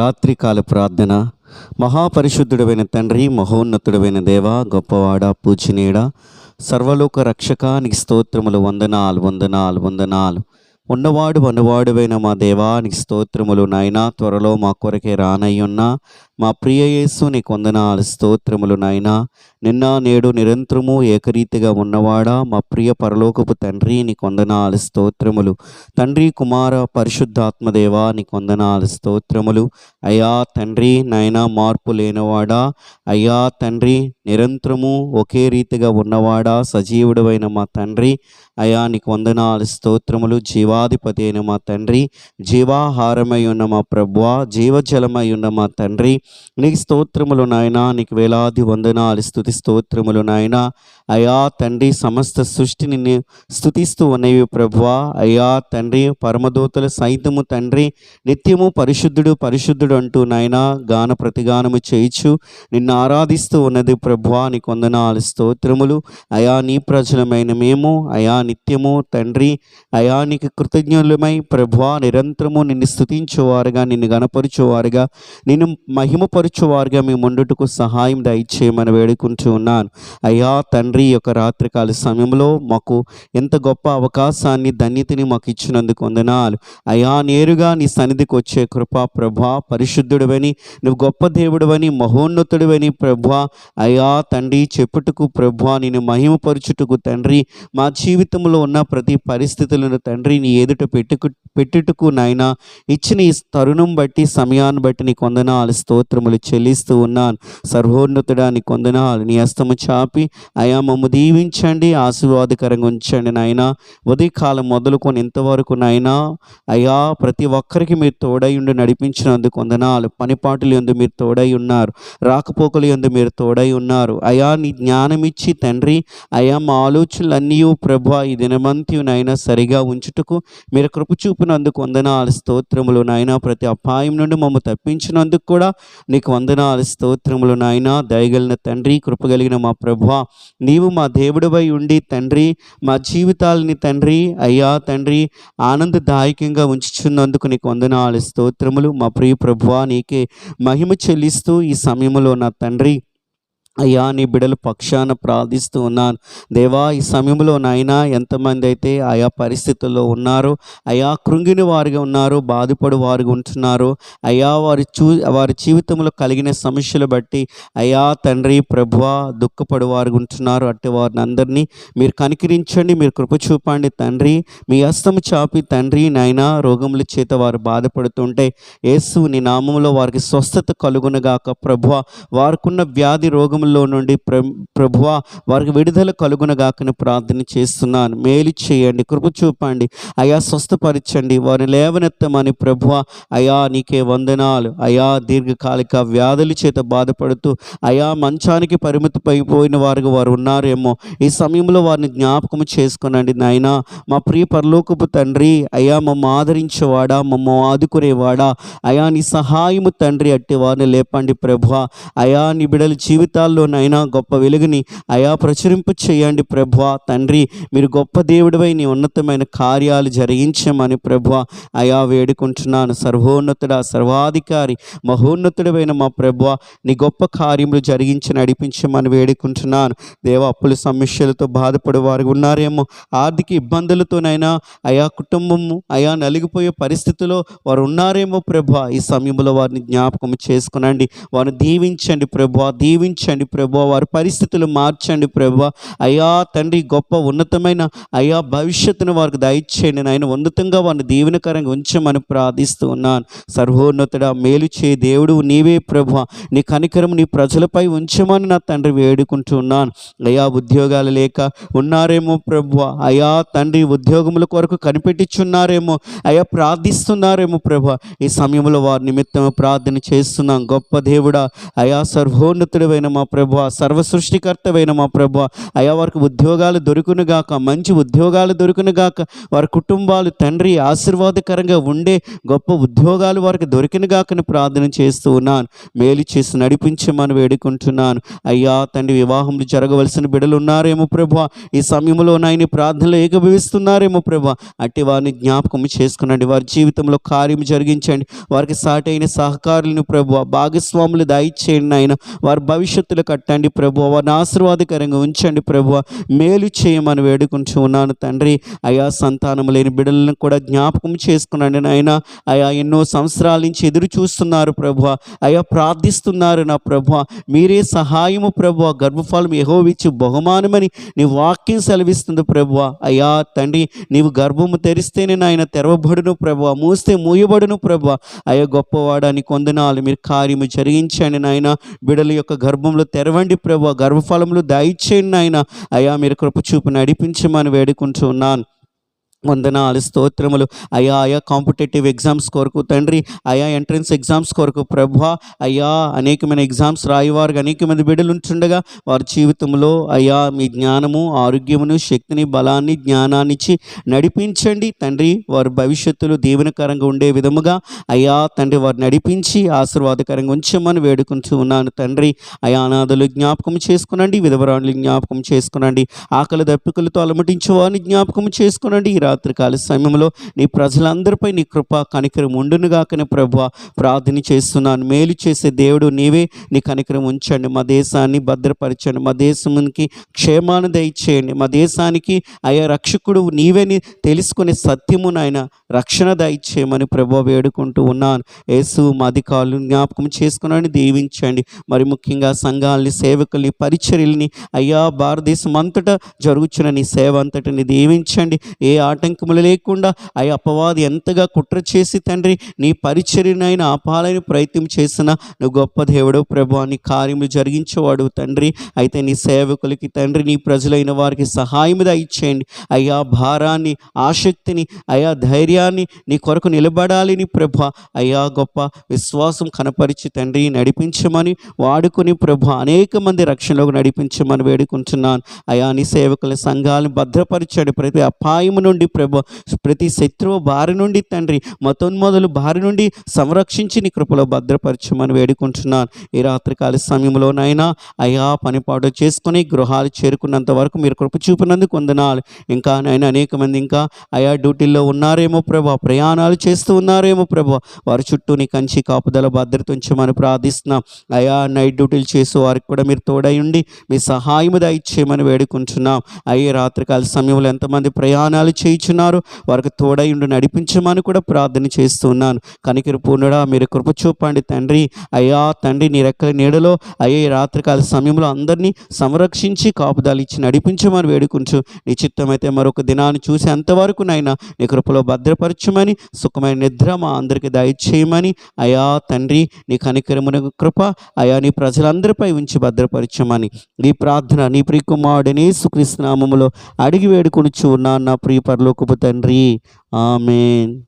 రాత్రికాల ప్రార్థన. మహాపరిశుద్ధుడైన తండ్రి మహోన్నతుడైన దేవ గొప్పవాడ పూజనీయుడ సర్వలోక రక్షక నీకు స్తోత్రములు వందనాలు వందనాలు వందనాలు. ఉన్నవాడు వనవాడువైన మా దేవా నీ స్తోత్రములు నాయనా త్వరలో మా కొరకే రానయ్యున్నా మా ప్రియ యేసు నీకు వందనాలు స్తోత్రములు నాయనా. నిన్న నేడు నిరంతరము ఏకరీతిగా ఉన్నవాడా? మా ప్రియ పరలోకపు తండ్రి నీకు వందనాలు స్తోత్రములు. తండ్రి కుమార పరిశుద్ధాత్మదేవా నీకు వందనాలు స్తోత్రములు. అయ్యా తండ్రి నాయనా మార్పు లేనివాడా? అయ్యా తండ్రి నిరంతరము ఒకే రీతిగా ఉన్నవాడా? సజీవుడమైన మా తండ్రి. అయా నీకు వందనాలు స్తోత్రములు. జీవాధిపతి అయిన మా తండ్రి. జీవాహారమై ఉన్న మా ప్రభువా. జీవజలమై ఉన్న మా తండ్రి. నీ స్తోత్రములు నాయనా నీకు వేలాది వందనాలు. స్థుతి స్తోత్రములు నాయనా. అయా తండ్రి సమస్త సృష్టిని స్థుతిస్తూ ఉన్నవి ప్రభువా. అయా తండ్రి పరమదూతలు సైతము తండ్రి నిత్యము పరిశుద్ధుడు పరిశుద్ధుడు అంటూ నాయనా గాన ప్రతిగానము చేయిచు. నిన్ను ఆరాధిస్తూ ఉన్నది ప్రభువా నీకు వందనాలు స్తోత్రములు. అయా నీ ప్రజలమైన మేము అయా నిత్యము తండ్రి. అయా నీకు కృతజ్ఞులమై ప్రభువా నిరంతరము నిన్ను స్థుతించేవారుగా నిన్ను గణపరిచేవారుగా నిన్ను మహిమపరుచువారుగా మేము ముందుటకు సహాయం దయచేయమని వేడుకుంటూ ఉన్నాను. అయ్యా తండ్రి యొక్క రాత్రికాల సమయంలో మాకు ఎంత గొప్ప అవకాశాన్ని ధన్యతని మాకు ఇచ్చినందుకు వందనాలు. అయ్యా నేరుగా నీ సన్నిధికి వచ్చే కృపా ప్రభా పరిశుద్ధుడవని నువ్వు గొప్ప దేవుడువని మహోన్నతుడవని ప్రభా అయ్యా తండ్రి చెప్పుటకు ప్రభా నేను మహిమపరుచుటకు తండ్రి మా జీవితంలో ఉన్న ప్రతి పరిస్థితులను తండ్రి నీ ఎదుట పెట్టుకు పెట్టుటకు నాయన ఇచ్చిన ఈ తరుణం బట్టి సమయాన్ని బట్టి నీ కొందనాలు స్తోత్రములు చెల్లిస్తూ ఉన్నాను. సర్వోన్నతుడా నీ కొందనాలు నీ అస్తము చాపి అయా మమ్ము దీవించండి ఆశీర్వాదకరంగా ఉంచండి నాయన. ఉదయకాలం మొదలుకొని ఇంతవరకు నాయనా అయ్యా ప్రతి ఒక్కరికి మీరు తోడై ఉండి నడిపించినందుకు కొందనాలు పనిపాటులు ఎందు మీరు తోడై ఉన్నారు. రాకపోకలు ఎందు మీరు తోడై ఉన్నారు. అయా నీ జ్ఞానం ఇచ్చి తండ్రి అయా మా ఆలోచనలన్నీ ప్రభు ఈ దినమంతి నాయన సరిగా ఉంచుటకు మీరు కృప చూపినందుకు వందనాలు స్తోత్రములు నాయన. ప్రతి అపాయం నుండి మమ్మ తప్పించినందుకు కూడా నీకు వందనాలు స్తోత్రములు నాయన. దయగలిగిన తండ్రి కృపగలిగిన మా ప్రభు నీవు మా దేవుడిపై ఉండి తండ్రి మా జీవితాలని తండ్రి అయ్యా తండ్రి ఆనందదాయకంగా ఉంచుచున్నందుకు నీకు వందనాలు స్తోత్రములు. మా ప్రియ ప్రభువ నీకే మహిమ చెల్లిస్తూ ఈ సమయంలో నా తండ్రి అయ్యా నీ బిడల పక్షాన ప్రార్థిస్తూ ఉన్నాను. దేవా ఈ సమయంలో నాయనా ఎంతమంది అయితే ఆయా పరిస్థితుల్లో ఉన్నారో అయా కృంగిని వారిగా ఉన్నారు బాధపడు వారిగా ఉంటున్నారు అయ్యా వారి చూ వారి జీవితంలో కలిగిన సమస్యలు బట్టి అయ్యా తండ్రి ప్రభువ దుఃఖపడు వారు ఉంటున్నారు. అట్టి వారిని అందరినీ మీరు కనికరించండి మీరు కృప చూపండి తండ్రి. మీ హస్తము చాపి తండ్రి నాయనా రోగముల చేత వారు బాధపడుతుంటే యేసు నీ నామంలో వారికి స్వస్థత కలుగునగాక ప్రభువ. వారికున్న వ్యాధి రోగముల్లో నుండి ప్ర ప్రభువ వారికి విడుదల కలుగునగాకని ప్రార్థన చేస్తున్నాను. మేలు చేయండి కృప చూపండి అయా స్వస్థపరచండి వారిని లేవనెత్తమని ప్రభువ అయా నీకే వందనాలు. అయా దీర్ఘకాలిక వ్యాధుల చేత బాధపడుతూ అయా మంచానికి పరిమితమైపోయిన వారుగా వారు ఉన్నారేమో ఈ సమయంలో వారిని జ్ఞాపకం చేసుకునండి నాయనా. మా ప్రియ పరలోకపు తండ్రి అయా మమ్మ ఆదరించేవాడా మమ్మ ఆదుకునేవాడా? అయా నీ సహాయము తండ్రి అట్టి వారిని లేపండి ప్రభు అయా నీ బిడల జీవితాల్లోనైనా గొప్ప వెలుగుని అయా ప్రచురింపు చేయండి ప్రభు తండ్రి మీరు గొప్ప దేవుడివై నీ ఉన్నతమైన కార్యాలు జరిగించమని ప్రభు అయా వేడుకుంటున్నాను. సర్వోన్నతుడా సర్వాధికారి మహోన్నతుడమైన మా ప్రభు నీ గొప్ప కార్యములు జరిగించి నడిపించమని వేడుకుంటున్నాను. దేవ అప్పుల సమస్యలతో బాధపడే వారు ఉన్నారేమో. ఆర్థిక ఇబ్బందులతోనైనా అయా కుటుంబము అయా నలిగిపోయే పరిస్థితిలో వారు ఉన్నారేమో ప్రభా ఈ సమయంలో వారిని జ్ఞాపకం చేసుకునండి. వారిని దీవించండి ప్రభు దీవించండి ప్రభు వారి పరిస్థితులు మార్చండి ప్రభు. అయా తండ్రి గొప్ప ఉన్నతమైన అయా భవిష్యత్తును వారికి దయచేయండి నాయన. ఉన్నతంగా వారిని దీవెనకరంగా ఉంచమని ప్రార్థిస్తూ ఉన్నాను. సర్వోన్నతుడా మేలు చే దేవుడు నీవే ప్రభు. నీ కనికరం నీ ప్రజలపై ఉంచమని నా తండ్రి వేడుకుంటున్నాను అయా ఉద్యోగాలు లేక ఉన్నారేమో ప్రభు. అయా తండ్రి ఉద్యోగముల కొరకు కనిపెట్టిచున్నారేమో. అయా ప్రార్థిస్తున్నారేమో ప్రభు. ఈ సమయంలో వారి నిమిత్తం ప్రార్థన చేస్తున్నాం. గొప్ప దేవుడా అయా సర్వోన్నతుడైన మా ప్రభు సర్వ సృష్టికర్తవైన మా ప్రభు అయా వారికి ఉద్యోగాలు దొరుకునుగాక మంచి ఉద్యోగాలు దొరుకునుగాక వారి కుటుంబాలు తండ్రి ఆశీర్వాదకరంగా ఉండే గొప్ప ఉద్యోగాలు వారికి దొరికినగాకని ప్రార్థన చేస్తూ ఉన్నాను. మేలు చేసి నడిపించమని వేడుకుంటున్నాను. అయ్యా తండ్రి వివాహములు జరగవలసిన బిడలు ఉన్నారేమో ప్రభు ఈ సమయంలో నాయన ప్రార్థనలు ఏకభవిస్తున్నారేమో ప్రభు అట్టి వారిని జ్ఞాపకం చేసుకునండి. వారి జీవితంలో కార్యం జరిగించండి. వారికి సాటైన సహకారులను ప్రభు భాగస్వాములు దయచేయండి నాయన. వారి భవిష్యత్తులో కట్టండి ప్రభు వారిని ఆశీర్వాదకరంగా ఉంచండి ప్రభు. మేలు చేయమని వేడుకుంటూ ఉన్నాను తండ్రి. అయా సంతానం లేని బిడ్డలను కూడా జ్ఞాపకం చేసుకున్నాను నాయన. అయా ఎన్నో సంవత్సరాల నుంచి ఎదురు చూస్తున్నారు ప్రభు. అయా ప్రార్థిస్తున్నారు నా ప్రభు. మీరే సహాయము ప్రభు. గర్భఫలం యెహోవిచ్చు బహుమానమని నీ వాక్యం సెలవిస్తుంది ప్రభు. అయా తండ్రి నీవు గర్భము తెరిస్తేనే నాయన తెరవబడును ప్రభు. మూస్తే మూయబడును ప్రభు. అయ్యా గొప్పవాడని కొందనాలు మీరు కార్యము జరిగించండి నాయన. బిడల యొక్క గర్భంలో తెరవండి ప్రభు. గర్భఫలములు దయచేయండి ఆయన అయా మీరు కృప చూపు నడిపించమని వేడుకుంటూ ఉన్నాను వందనాలు స్తోత్రములు. అయా అయా కాంపిటేటివ్ ఎగ్జామ్స్ కొరకు తండ్రి అయా ఎంట్రన్స్ ఎగ్జామ్స్ కొరకు ప్రభా అయ్యా అనేకమైన ఎగ్జామ్స్ రాయవారు అనేకమంది బిడ్డలు ఉంటుండగా వారి జీవితంలో అయ్యా మీ జ్ఞానము ఆరోగ్యమును శక్తిని బలాన్ని జ్ఞానాన్ని ఇచ్చి నడిపించండి. తండ్రి వారి భవిష్యత్తులో దీవెనకరంగా ఉండే విధముగా అయ్యా తండ్రి వారు నడిపించి ఆశీర్వాదకరంగా ఉంచమని వేడుకుంటూ ఉన్నాను తండ్రి. అయా అనాథలు జ్ఞాపకం చేసుకునండి విధవరాణులు జ్ఞాపకం చేసుకునండి ఆకలి దప్పికలతో అలమటించే వారిని జ్ఞాపకం చేసుకునండి. రాత్రి రాత్రికాల సమయంలో నీ ప్రజలందరిపై నీ కృప కనికరం ఉండునుగాకనే ప్రభు ప్రార్థన చేస్తున్నాను. మేలు చేసే దేవుడు నీవే. నీ కనికరం ఉంచండి. మా దేశాన్ని భద్రపరచండి. మా దేశానికి క్షేమాన్ని దయచేయండి. మా దేశానికి అయ్యా రక్షకుడు నీవేని తెలుసుకునే సత్యము నాయన. రక్షణ దయచేయమని ప్రభు వేడుకుంటూ ఉన్నాను. యేసు మా అధికారులు జ్ఞాపకం చేసుకున్నాను దీవించండి. మరి ముఖ్యంగా సంఘాలని సేవకుల్ని పరిచర్యల్ని అయ్యా భారతదేశం అంతటా జరుగుచున్న నీ సేవ అంతటిని దీవించండి. ఏ ఆటంకములు లేకుండా ఆ అపవాది ఎంతగా కుట్ర చేసి తండ్రి నీ పరిచర్యనైనా ఆపాలని ప్రయత్నం చేసిన నువ్వు గొప్ప దేవుడు ప్రభు నీ కార్యములు జరిగించేవాడు తండ్రి. అయితే నీ సేవకులకి తండ్రి నీ ప్రజలైన వారికి సహాయం దయచేయండి. అయ్యా భారాన్ని ఆసక్తిని అయా ధైర్యాన్ని నీ కొరకు నిలబడాలని ప్రభ అయ్యా గొప్ప విశ్వాసం కనపరిచి తండ్రి నడిపించమని వాడుకుని ప్రభ అనేక మంది రక్షణలోకి నడిపించమని వేడుకుంటున్నాను. అయా నీ సేవకుల సంఘాలను భద్రపరిచాడు. ప్రతి అపాయము నుండి ప్రభ. ప్రతి శత్రువు బారి నుండి తండ్రి మతోన్మోదులు బారి నుండి సంరక్షించి నీ కృపలో భద్రపరచమని వేడుకుంటున్నాను. ఈ రాత్రికాల సమయంలోనైనా అయా పనిపాటు చేసుకుని గృహాలు చేరుకున్నంత వరకు మీరు కృప చూపినందుకు వందనాలు. ఇంకా నాయన అనేక మంది ఇంకా అయా డ్యూటీల్లో ఉన్నారేమో ప్రభా ప్రయాణాలు చేస్తూ ఉన్నారేమో ప్రభా. వారి చుట్టూ నీ కంచి కాపుదల భద్రత ఉంచమని ప్రార్థిస్తున్నాం. అయా నైట్ డ్యూటీలు చేసే వారికి కూడా మీరు తోడయుండి మీ సహాయము దయచేయమని వేడుకుంటున్నాం. అయ్యే రాత్రికాల సమయంలో ఎంతమంది ప్రయాణాలు చేయి చేయించున్నారు. వారికి తోడై ఉండి నడిపించమని కూడా ప్రార్థన చేస్తున్నాను. కనికిరి పూర్ణుడా మీరు కృప చూపండి తండ్రి. అయ్యా తండ్రి నీ రెక్కల నీడలో అయ్యే ఈ రాత్రికాల సమయంలో అందరినీ సంరక్షించి కాపుదాలు ఇచ్చి నడిపించమని వేడుకుంటూ నీ చిత్తమైతే మరొక దినాన్ని చూసి అంతవరకు నైనా నీ కృపలో భద్రపరచమని సుఖమైన నిద్ర మా అందరికీ దయచేయమని. అయా తండ్రి నీ కనికరమున కృప అయా నీ ప్రజలందరిపై ఉంచి భద్రపరచమని. ఈ ప్రార్థన నీ ప్రియకుమారుడని సుకృష్ణామములో అడిగి వేడుకొనుచు ఉన్నాను నా ప్రియపరులు పరలోకపు తండ్రి. ఆమెన్.